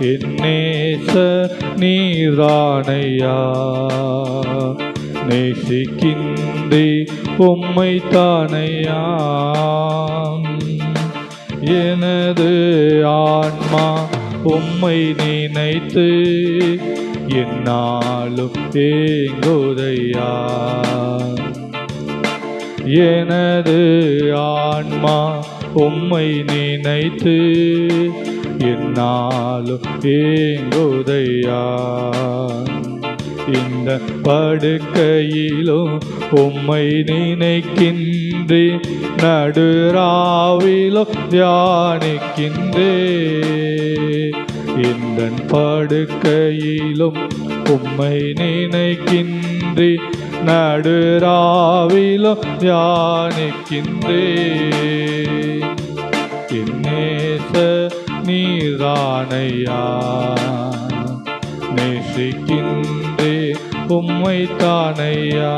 என்னேச நீரானையா நேசிக்கின்றே உம்மை தானையா? எனது ஆன்மா உம்மை நினைத்து என்னாலும் ஏங்குதையா? எனது ஆன்மா உம்மை நினைத்து என்னாலும் ஏங்குதையா? இந்த படுக்கையிலும் உம்மை நினைக்கின்றே நடுராவிலும் தியானிக்கின்றே. இந்த படுக்கையிலும் உம்மை நினைக்கின்றே நடுராவிலும் தியானிக்கின்றே. என்னேச நீரானையா நேசிக்கின்றே உம்மை தானையா